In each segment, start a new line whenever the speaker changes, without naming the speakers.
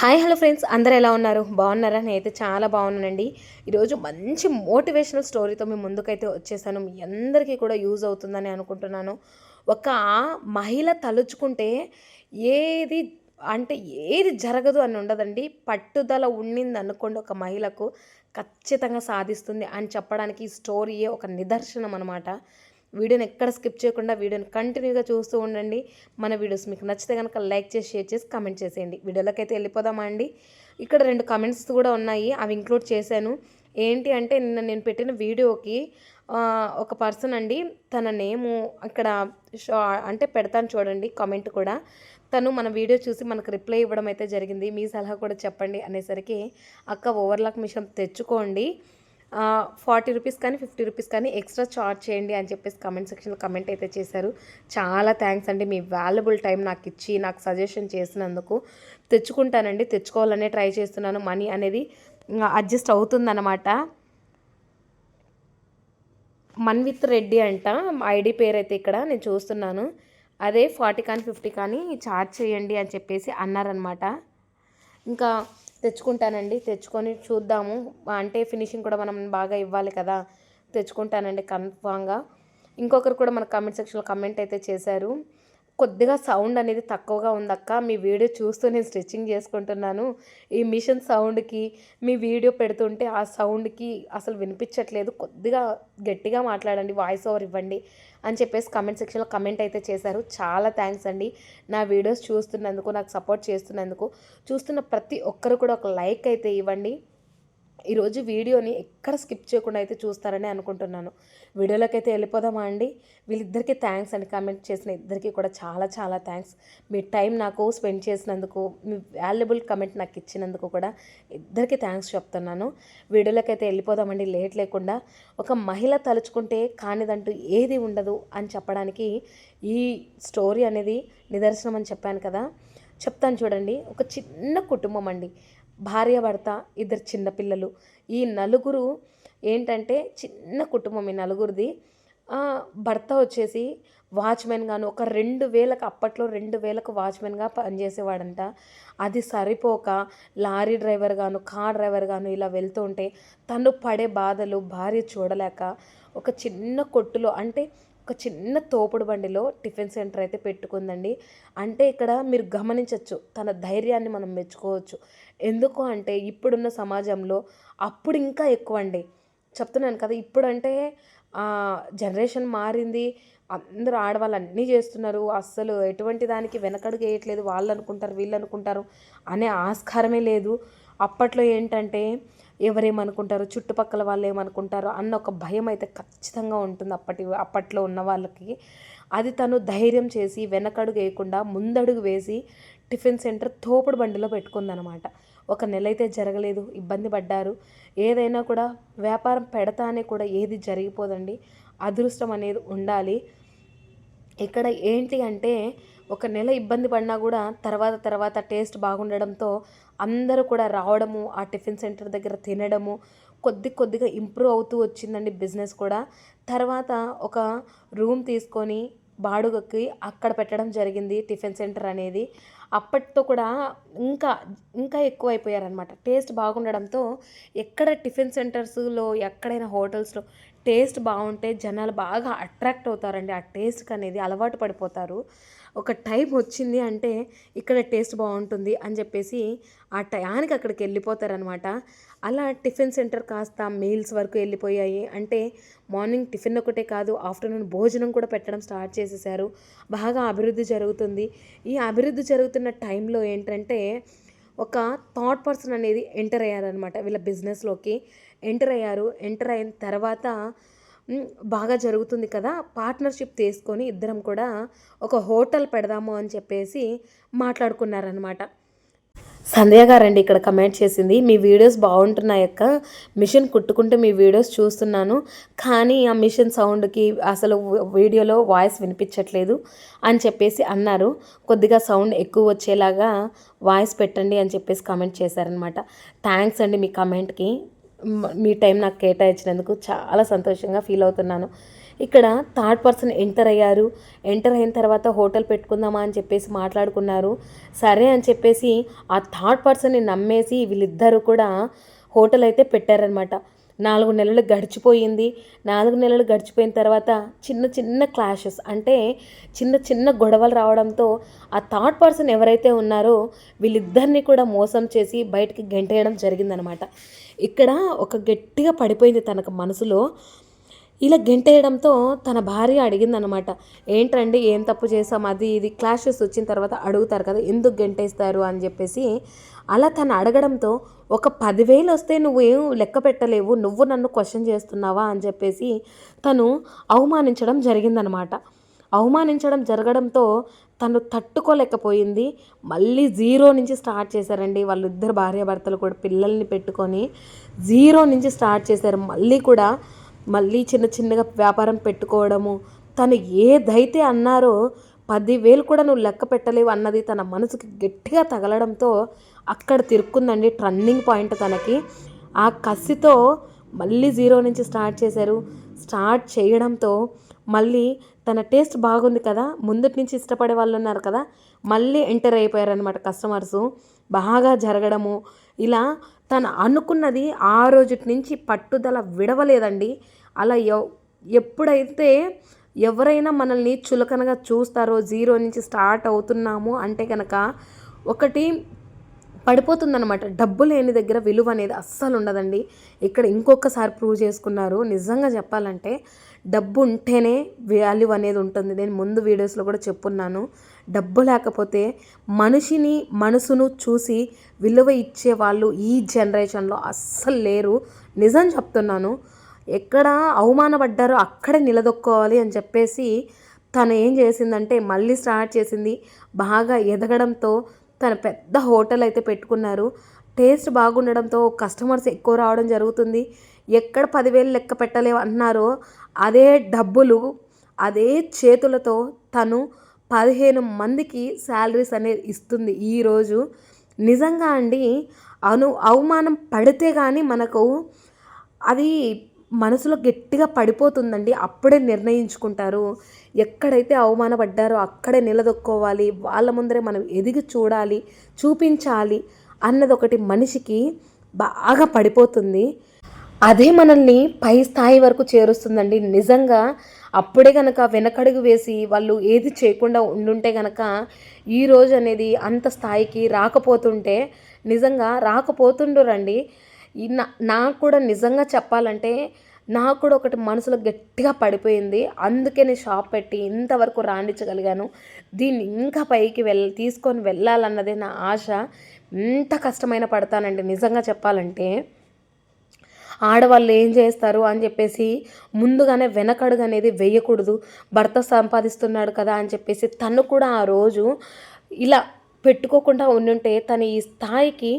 Hi hello friends. అందరు ఎలా ఉన్నారు? బాగున్నారా? నేనైతే చాలా బాగున్నానండి. ఈరోజు మంచి మోటివేషనల్ స్టోరీతో మీ ముందుకైతే వచ్చేసాను. మీ అందరికీ కూడా యూజ్ అవుతుందని అనుకుంటున్నాను. ఒక మహిళ తలుచుకుంటే ఏది అంటే ఏది జరగదు అని ఉండదండి. పట్టుదల ఉండింది అనుకోండి ఒక మహిళకు ఖచ్చితంగా సాధిస్తుంది అని చెప్పడానికి ఈ స్టోరీయే ఒక నిదర్శనం అనమాట వీడియోని ఎక్కడ స్కిప్ చేయకుండా వీడియోని కంటిన్యూగా చూస్తూ ఉండండి. మన వీడియోస్ మీకు నచ్చితే కనుక లైక్ చేసి షేర్ చేసి కామెంట్ చేసేయండి. వీడియోలోకి అయితే వెళ్ళిపోదామా అండి? ఇక్కడ రెండు కామెంట్స్ కూడా ఉన్నాయి. అవి ఇంక్లూడ్ చేశాను. ఏంటి అంటే నిన్న నేను పెట్టిన వీడియోకి ఒక పర్సన్ అండి తన నేము ఇక్కడ షా అంటే పెడతాను చూడండి కామెంట్ కూడా. తను మన వీడియో చూసి మనకు రిప్లై ఇవ్వడం అయితే జరిగింది. మీ సలహా కూడా చెప్పండి అనేసరికి అక్క ఓవర్లాక్ మిషన్ తెచ్చుకోండి. ఫార్టీ రూపీస్ కానీ ఫిఫ్టీ రూపీస్ కానీ ఎక్స్ట్రా చార్జ్ చేయండి అని చెప్పేసి కమెంట్ సెక్షన్లో కమెంట్ అయితే చేశారు. చాలా థ్యాంక్స్ అండి. మీ వాల్యుబుల్ టైం నాకు ఇచ్చి నాకు సజెషన్ చేసినందుకు. తెచ్చుకుంటానండి. తెచ్చుకోవాలనే ట్రై చేస్తున్నాను. మనీ అనేది అడ్జస్ట్ అవుతుందన్నమాట. మన్విత్ రెడ్డి అంట. ఐడి పేరు అయితే ఇక్కడ నేను చూస్తున్నాను. అదే ఫార్టీ కానీ ఫిఫ్టీ కానీ చార్జ్ చేయండి అని చెప్పేసి అన్నారనమాట ఇంకా తెచ్చుకుంటానండి. తెచ్చుకొని చూద్దాము. అంటే ఫినిషింగ్ కూడా మనం బాగా ఇవ్వాలి కదా. తెచ్చుకుంటానండి కన్ఫామ్గా. ఇంకొకరు కూడా మన కామెంట్ సెక్షన్లో కమెంట్ అయితే చేశారు. కొద్దిగా సౌండ్ అనేది తక్కువగా ఉందక్క. మీ వీడియో చూస్తూ నేను స్టిచ్చింగ్ చేసుకుంటున్నాను. ఈ మిషన్ సౌండ్కి మీ వీడియో పెడుతుంటే ఆ సౌండ్కి అసలు వినిపించట్లేదు. కొద్దిగా గట్టిగా మాట్లాడండి వాయిస్ ఓవర్ ఇవ్వండి అని చెప్పేసి కమెంట్ సెక్షన్లో కమెంట్ అయితే చేశారు. చాలా థ్యాంక్స్ అండి. నా వీడియోస్ చూస్తున్నందుకు నాకు సపోర్ట్ చేస్తున్నందుకు. చూస్తున్న ప్రతి ఒక్కరు కూడా ఒక లైక్ అయితే ఇవ్వండి. ఈరోజు వీడియోని ఎక్కడ స్కిప్ చేయకుండా అయితే చూస్తారని అనుకుంటున్నాను. వీడియోలోకి అయితే వెళ్ళిపోదామా అండి? వీళ్ళిద్దరికీ థ్యాంక్స్ అండి. కామెంట్ చేసిన ఇద్దరికీ కూడా చాలా చాలా థ్యాంక్స్. మీ టైం నాకు స్పెండ్ చేసినందుకు మీ వాల్యుబుల్ కమెంట్ నాకు ఇచ్చినందుకు కూడా ఇద్దరికి థ్యాంక్స్ చెప్తున్నాను. వీడియోలోకి అయితే వెళ్ళిపోదామండి లేట్ లేకుండా. ఒక మహిళ తలుచుకుంటే కానిదంటూ ఏది ఉండదు అని చెప్పడానికి ఈ స్టోరీ అనేది నిదర్శనం అని చెప్పాను కదా. చెప్తాను చూడండి. ఒక చిన్న కుటుంబం అండి. భార్య భర్త ఇద్దరు చిన్నపిల్లలు ఈ నలుగురు ఏంటంటే చిన్న కుటుంబం ఈ నలుగురిది. భర్త వచ్చేసి వాచ్మెన్ గాను ఒక రెండు వేలకు అప్పట్లో రెండు వేలకు వాచ్మెన్గా పనిచేసేవాడంట. అది సరిపోక లారీ డ్రైవర్ గాను కార్ డ్రైవర్ గాను ఇలా వెళ్తూ ఉంటే తను పడే బాధలు భార్య చూడలేక ఒక చిన్న కొట్టులో అంటే ఒక చిన్న తోపుడు బండిలో టిఫిన్ సెంటర్ అయితే పెట్టుకుందండి. అంటే ఇక్కడ మీరు గమనించవచ్చు తన ధైర్యాన్ని మనం మెచ్చుకోవచ్చు. ఎందుకు అంటే ఇప్పుడున్న సమాజంలో అప్పుడు ఇంకా ఎక్కువ అండి చెప్తున్నాను కదా ఇప్పుడంటే జనరేషన్ మారింది. అందరూ ఆడవాళ్ళు అన్నీ చేస్తున్నారు. అస్సలు ఎటువంటి దానికి వెనకడుగు వేయట్లేదు. వాళ్ళు అనుకుంటారు వీళ్ళు అనుకుంటారు అనే ఆస్కారమే లేదు. అప్పట్లో ఏంటంటే ఎవరేమనుకుంటారు చుట్టుపక్కల వాళ్ళు ఏమనుకుంటారు అన్న ఒక భయం అయితే ఖచ్చితంగా ఉంటుంది అప్పటి అప్పట్లో ఉన్న వాళ్ళకి. అది తను ధైర్యం చేసి వెనకడుగు వేయకుండా ముందడుగు వేసి టిఫిన్ సెంటర్ తోపుడు బండిలో పెట్టుకుందనమాట. ఒక నెల అయితే జరగలేదు ఇబ్బంది పడ్డారు. ఏదైనా కూడా వ్యాపారం పెడతానే కూడా ఏది జరిగిపోదండి. అదృష్టం అనేది ఉండాలి. ఇక్కడ ఏంటి అంటే ఒక నెల ఇబ్బంది పడినా కూడా తర్వాత తర్వాత టేస్ట్ బాగుండడంతో అందరూ కూడా రావడము ఆ టిఫిన్ సెంటర్ దగ్గర తినడము కొద్ది కొద్దిగా ఇంప్రూవ్ అవుతూ వచ్చిందండి బిజినెస్ కూడా. తర్వాత ఒక రూమ్ తీసుకొని బాడుగకి అక్కడ పెట్టడం జరిగింది టిఫిన్ సెంటర్ అనేది. అప్పటితో కూడా ఇంకా ఇంకా ఎక్కువైపోయారనమాట టేస్ట్ బాగుండడంతో ఎక్కడ టిఫిన్ సెంటర్స్లో ఎక్కడైనా హోటల్స్లో టేస్ట్ బాగుంటే జనాలు బాగా అట్రాక్ట్ అవుతారండి. ఆ టేస్ట్కి అనేది అలవాటు పడిపోతారు. ఒక టైం వచ్చింది అంటే ఇక్కడ టేస్ట్ బాగుంటుంది అని చెప్పేసి ఆ టయానికి అక్కడికి వెళ్ళిపోతారనమాట అలా టిఫిన్ సెంటర్ కాస్త మీల్స్ వరకు వెళ్ళిపోయాయి. అంటే మార్నింగ్ టిఫిన్ ఒకటే కాదు ఆఫ్టర్నూన్ భోజనం కూడా పెట్టడం స్టార్ట్ చేసేసారు బాగా అభివృద్ధి జరుగుతుంది. ఈ అభివృద్ధి జరుగుతున్న టైంలో ఏంటంటే ఒక థాట్ పర్సన్ అనేది ఎంటర్ అయ్యారనమాట వీళ్ళ బిజినెస్లోకి ఎంటర్ అయ్యారు. ఎంటర్ అయిన తర్వాత బాగా జరుగుతుంది కదా పార్ట్నర్షిప్ తీసుకొని ఇద్దరం కూడా ఒక హోటల్ పెడదాము అని చెప్పేసి మాట్లాడుకున్నారనమాట సంధ్య గారండి ఇక్కడ కమెంట్ చేసింది మీ వీడియోస్ బాగుంటున్నాయి అక్క మిషన్ కుట్టుకుంటే మీ వీడియోస్ చూస్తున్నాను. కానీ ఆ మిషన్ సౌండ్కి అసలు వీడియోలో వాయిస్ వినిపించట్లేదు అని చెప్పేసి అన్నారు. కొద్దిగా సౌండ్ ఎక్కువ వచ్చేలాగా వాయిస్ పెట్టండి అని చెప్పేసి కమెంట్ చేశారనమాట థ్యాంక్స్ అండి మీ కమెంట్కి మీ టైం నాకు కేటాయించినందుకు చాలా సంతోషంగా ఫీల్ అవుతున్నాను. ఇక్కడ థర్డ్ పర్సన్ ఎంటర్ అయ్యారు. ఎంటర్ అయిన తర్వాత హోటల్ పెట్టుకుందామా అని చెప్పేసి మాట్లాడుకున్నారు. సరే అని చెప్పేసి ఆ థర్డ్ పర్సన్ని నమ్మేసి వీళ్ళిద్దరూ కూడా హోటల్ అయితే పెట్టారనమాట నాలుగు నెలలు గడిచిపోయింది. నాలుగు నెలలు గడిచిపోయిన తర్వాత చిన్న చిన్న క్లాషెస్ అంటే చిన్న చిన్న గొడవలు రావడంతో ఆ థర్డ్ పర్సన్ ఎవరైతే ఉన్నారో వీళ్ళిద్దరిని కూడా మోసం చేసి బయటికి గెంటేయడం జరిగిందనమాట ఇక్కడ ఒక గట్టిగా పడిపోయింది తనకు మనసులో. ఇలా గెంటేయడంతో తన భార్య అడిగిందనమాట ఏంటండి ఏం తప్పు చేసాం అది ఇది క్లాషెస్ వచ్చిన తర్వాత అడుగుతారు కదా ఎందుకు గెంటేస్తారు? అని చెప్పేసి అలా తను అడగడంతో ఒక పదివేలు వస్తే నువ్వు ఏం లెక్క పెట్టలేవు నువ్వు నన్ను క్వశ్చన్ చేస్తున్నావా? అని చెప్పేసి తను అవమానించడం జరిగిందనమాట అవమానించడం జరగడంతో తను తట్టుకోలేకపోయింది. మళ్ళీ జీరో నుంచి స్టార్ట్ చేశారండి వాళ్ళిద్దరు భార్యాభర్తలు కూడా పిల్లల్ని పెట్టుకొని జీరో నుంచి స్టార్ట్ చేశారు. మళ్ళీ కూడా మళ్ళీ చిన్న చిన్నగా వ్యాపారం పెట్టుకోవడము. తను ఏదైతే అన్నారో పదివేలు కూడా నువ్వు లెక్క పెట్టలేవు అన్నది తన మనసుకి గట్టిగా తగలడంతో అక్కడ తిరుక్కుందండి టర్నింగ్ పాయింట్ తనకి. ఆ కసితో మళ్ళీ జీరో నుంచి స్టార్ట్ చేశారు. స్టార్ట్ చేయడంతో మళ్ళీ తన టేస్ట్ బాగుంది కదా ముందటి నుంచి ఇష్టపడే వాళ్ళు ఉన్నారు కదా మళ్ళీ ఎంటర్ అయిపోయారనమాట కస్టమర్సు. బాగా జరగడము. ఇలా తను అనుకున్నది ఆ రోజు నుంచి పట్టుదల విడవలేదండి. అలా ఎప్పుడైతే ఎవరైనా మనల్ని చులకనగా చూస్తారో జీరో నుంచి స్టార్ట్ అవుతున్నాము అంటే కనుక ఒకటి పడిపోతుందనమాట డబ్బు లేని దగ్గర విలువ అనేది అస్సలు ఉండదండి. ఇక్కడ ఇంకొకసారి ప్రూవ్ చేసుకున్నారు. నిజంగా చెప్పాలంటే డబ్బు ఉంటేనే వాల్యూ అనేది ఉంటుంది. నేను ముందు వీడియోస్లో కూడా చెప్పున్నాను. డబ్బు లేకపోతే మనిషిని మనసును చూసి విలువ ఇచ్చే వాళ్ళు ఈ జనరేషన్లో అస్సలు లేరు. నిజం చెప్తున్నాను. ఎక్కడ అవమానపడ్డారో అక్కడే నిలదొక్కోవాలి అని చెప్పేసి తను ఏం చేసిందంటే మళ్ళీ స్టార్ట్ చేసింది. బాగా ఎదగడంతో తను పెద్ద హోటల్ అయితే పెట్టుకున్నారు. టేస్ట్ బాగుండడంతో కస్టమర్స్ ఎక్కువ రావడం జరుగుతుంది. ఎక్కడ పదివేలు లెక్క పెట్టలేవు అన్నారో అదే డబ్బులు అదే చేతులతో తను పదిహేను మందికి శాలరీస్ అనేది ఇస్తుంది ఈరోజు నిజంగా అండి అను అవమానం పడితే కానీ మనకు అది మనసులో గట్టిగా పడిపోతుందండి. అప్పుడే నిర్ణయించుకుంటారు. ఎక్కడైతే అవమానపడ్డారో అక్కడే నిలదొక్కోవాలి. వాళ్ళ ముందరే మనం ఎదిగి చూడాలి చూపించాలి అన్నది ఒకటి మనిషికి బాగా పడిపోతుంది. అదే మనల్ని పై స్థాయి వరకు చేరుస్తుందండి. నిజంగా అప్పుడే కనుక వెనకడుగు వేసి వాళ్ళు ఏది చేయకుండా ఉండుంటే కనుక ఈరోజు అనేది అంత స్థాయికి రాకపోతుంటే నిజంగా రాకపోతుండరండి. నాకు కూడా నిజంగా చెప్పాలంటే నాకు కూడా ఒకటి మనసులో గట్టిగా పడిపోయింది. అందుకే నేను షాప్ పెట్టి ఇంతవరకు రాణించగలిగాను. దీన్ని ఇంకా పైకి వెళ్ళ తీసుకొని వెళ్ళాలన్నదే నా ఆశ. ఎంత కష్టమైన పడతానండి నిజంగా చెప్పాలంటే. ఆడవాళ్ళు ఏం చేస్తారు అని చెప్పేసి ముందుగానే వెనకడుగు అనేది వేయకూడదు. భర్త సంపాదిస్తున్నాడు కదా అని చెప్పేసి తను కూడా ఆ రోజు ఇలా పెట్టుకోకుండా ఉండుంటే తను ఈ స్థాయికి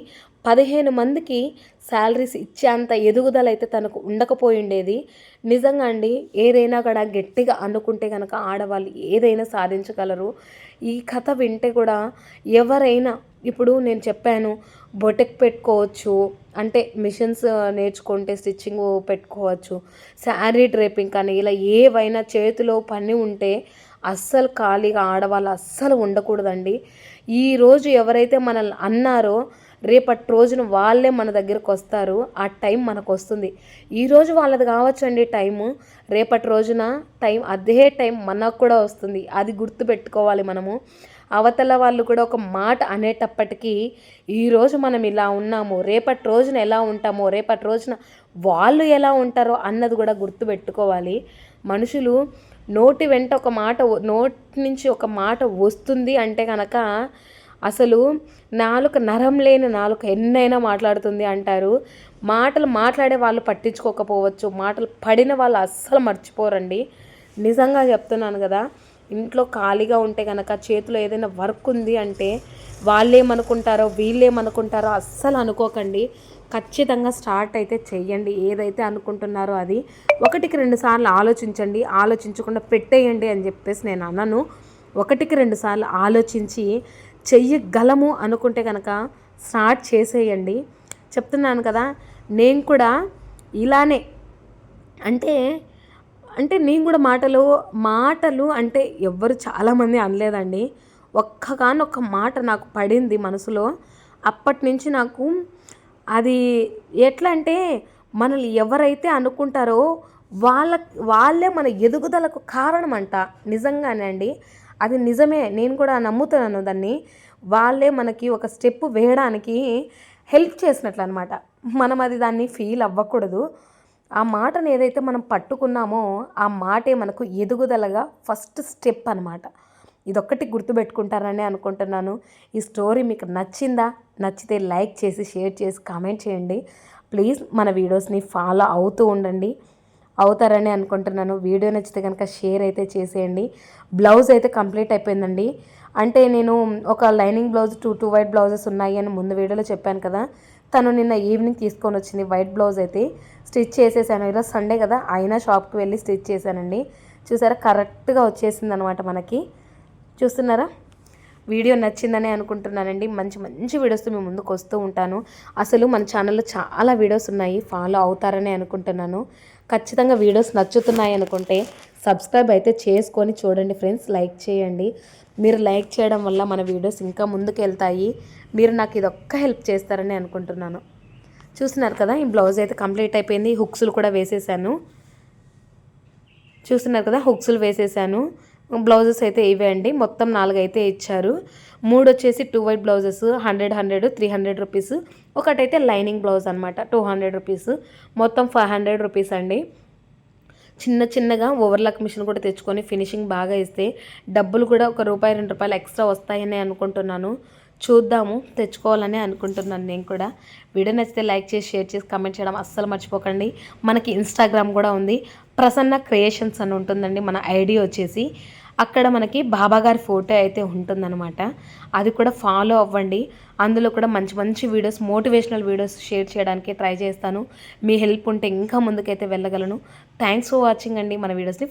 పదిహేను మందికి శాలరీస్ ఇచ్చేంత ఎదుగుదల అయితే తనకు ఉండకపోయిండేది నిజంగా అండి ఏదైనా కూడా గట్టిగా అనుకుంటే కనుక ఆడవాళ్ళు ఏదైనా సాధించగలరు. ఈ కథ వింటే కూడా ఎవరైనా ఇప్పుడు నేను చెప్పాను బొటెక్ పెట్టుకోవచ్చు అంటే మిషన్స్ నేర్చుకుంటే స్టిచ్చింగ్ పెట్టుకోవచ్చు శారీ డ్రేపింగ్ కానీ ఇలా ఏవైనా చేతిలో పని ఉంటే అస్సలు ఖాళీగా ఆడవాళ్ళు అస్సలు ఉండకూడదండి. ఈరోజు ఎవరైతే మనల్ని అన్నారో రేపటి రోజున వాళ్ళే మన దగ్గరకు వస్తారు. ఆ టైం మనకు వస్తుంది ఈరోజు వాళ్ళది కావచ్చు అండి టైము రేపటి రోజున టైం అదే టైం మనకు కూడా వస్తుంది. అది గుర్తుపెట్టుకోవాలి మనము. అవతల వాళ్ళు కూడా ఒక మాట అనేటప్పటికీ ఈరోజు మనం ఇలా ఉన్నాము. రేపటి రోజున ఎలా ఉంటామో రేపటి రోజున వాళ్ళు ఎలా ఉంటారో అన్నది కూడా గుర్తుపెట్టుకోవాలి మనుషులు నోటి వెంట ఒక మాట నోటి నుంచి ఒక మాట వస్తుంది అంటే కనుక అసలు నాలుక నరం లేని నాలుక ఎన్నైనా మాట్లాడుతుంది అంటారు. మాటలు మాట్లాడే వాళ్ళు పట్టించుకోకపోవచ్చు. మాటలు పడిన వాళ్ళు అస్సలు మర్చిపోరండి. నిజంగా చెప్తున్నాను కదా ఇంట్లో ఖాళీగా ఉంటే కనుక చేతిలో ఏదైనా వర్క్ ఉంది అంటే వాళ్ళేమనుకుంటారో వీళ్ళేమనుకుంటారో అస్సలు అనుకోకండి. ఖచ్చితంగా స్టార్ట్ అయితే చేయండి ఏదైతే అనుకుంటున్నారో అది ఒకటికి రెండు సార్లు ఆలోచించండి. ఆలోచించకుండా పెట్టేయండి అని చెప్పేసి నేను అన్నాను ఒకటికి రెండు సార్లు ఆలోచించి చెయ్యగలము అనుకుంటే కనుక స్టార్ట్ చేసేయండి. చెప్తున్నాను కదా నేను కూడా ఇలానే అంటే అంటే నేను కూడా మాటలు మాటలు అంటే ఎవ్వరు చాలామంది అనలేదండి. ఒక్కగానొక్క మాట నాకు పడింది మనసులో. అప్పటి నుంచి నాకు అది ఎట్లా అంటే మనల్ని ఎవరైతే అనుకుంటారో వాళ్ళ వాళ్ళే మన ఎదుగుదలకు కారణం అంట నిజంగానే అండి. అది నిజమే నేను కూడా నమ్ముతున్నాను దాన్ని. వాళ్ళే మనకి ఒక స్టెప్ వేయడానికి హెల్ప్ చేసినట్లు అనమాట మనం అది దాన్ని ఫీల్ అవ్వకూడదు. ఆ మాటను ఏదైతే మనం పట్టుకున్నామో ఆ మాటే మనకు ఎదుగుదలగా ఫస్ట్ స్టెప్ అనమాట. ఇదొక్కటి గుర్తుపెట్టుకుంటారని అనుకుంటున్నాను. ఈ స్టోరీ మీకు నచ్చిందా? నచ్చితే లైక్ చేసి షేర్ చేసి కామెంట్ చేయండి. ప్లీజ్ మన వీడియోస్ని ఫాలో అవుతూ ఉండండి. అవుతారని అనుకుంటున్నాను. వీడియో నచ్చితే కనుక షేర్ అయితే చేసేయండి. బ్లౌజ్ అయితే కంప్లీట్ అయిపోయిందండి. అంటే నేను ఒక lining blouse two two white blouses ఉన్నాయి అని ముందు వీడియోలో చెప్పాను కదా. తను నిన్న ఈవినింగ్ తీసుకొని వచ్చింది వైట్ బ్లౌజ్ అయితే. స్టిచ్ చేసేసాను. ఈరోజు సండే కదా అయినా షాప్కి వెళ్ళి స్టిచ్ చేశానండి. చూసారా కరెక్ట్గా వచ్చేసింది అనమాట మనకి. చూస్తున్నారా? వీడియో నచ్చిందని అనుకుంటున్నానండి. మంచి మంచి వీడియోస్తో మేము ముందుకు వస్తూ ఉంటాను. అసలు మన ఛానల్లో చాలా వీడియోస్ ఉన్నాయి. ఫాలో అవుతారని అనుకుంటున్నాను. ఖచ్చితంగా వీడియోస్ నచ్చుతున్నాయి అనుకుంటే సబ్స్క్రైబ్ అయితే చేసుకొని చూడండి ఫ్రెండ్స్. లైక్ చేయండి. మీరు లైక్ చేయడం వల్ల మన వీడియోస్ ఇంకా ముందుకు వెళ్తాయి. మీరు నాకు ఇది ఒక్క హెల్ప్ చేస్తారని అనుకుంటున్నాను. చూస్తున్నారు కదా ఈ బ్లౌజ్ అయితే కంప్లీట్ అయిపోయింది. హుక్స్లు కూడా వేసేసాను. చూస్తున్నారు కదా హుక్స్లు వేసేసాను. బ్లౌజెస్ అయితే ఇవే అండి. మొత్తం నాలుగు అయితే ఇచ్చారు. మూడు వచ్చేసి two white blouses hundred hundred three hundred rupees ఒకటైతే లైనింగ్ బ్లౌజ్ అనమాట టూ హండ్రెడ్ రూపీస్ మొత్తం ఫైవ్ హండ్రెడ్ రూపీస్ అండి. చిన్న చిన్నగా ఓవర్లాక్ మిషన్ కూడా తెచ్చుకొని ఫినిషింగ్ బాగా ఇస్తే డబ్బులు కూడా ఒక రూపాయి రెండు రూపాయలు ఎక్స్ట్రా వస్తాయని అనుకుంటున్నాను. చూద్దాము తెచ్చుకోవాలని అనుకుంటున్నాను నేను కూడా. వీడియో నచ్చితే లైక్ చేసి షేర్ చేసి కమెంట్ చేయడం అస్సలు మర్చిపోకండి. మనకి ఇన్స్టాగ్రామ్ కూడా ఉంది. ప్రసన్న క్రియేషన్స్ అని ఉంటుందండి మన ఐడి వచ్చేసి. అక్కడ మనకి బాబాగారి ఫోటో అయితే ఉంటుందన్నమాట. అది కూడా ఫాలో అవ్వండి. అందులో కూడా మంచి మంచి వీడియోస్ మోటివేషనల్ వీడియోస్ షేర్ చేయడానికి ట్రై చేస్తాను. మీ హెల్ప్ ఉంటే ఇంకా ముందుకైతే వెళ్ళగలను. థ్యాంక్స్ ఫర్ వాచింగ్ అండి మన వీడియోస్ని.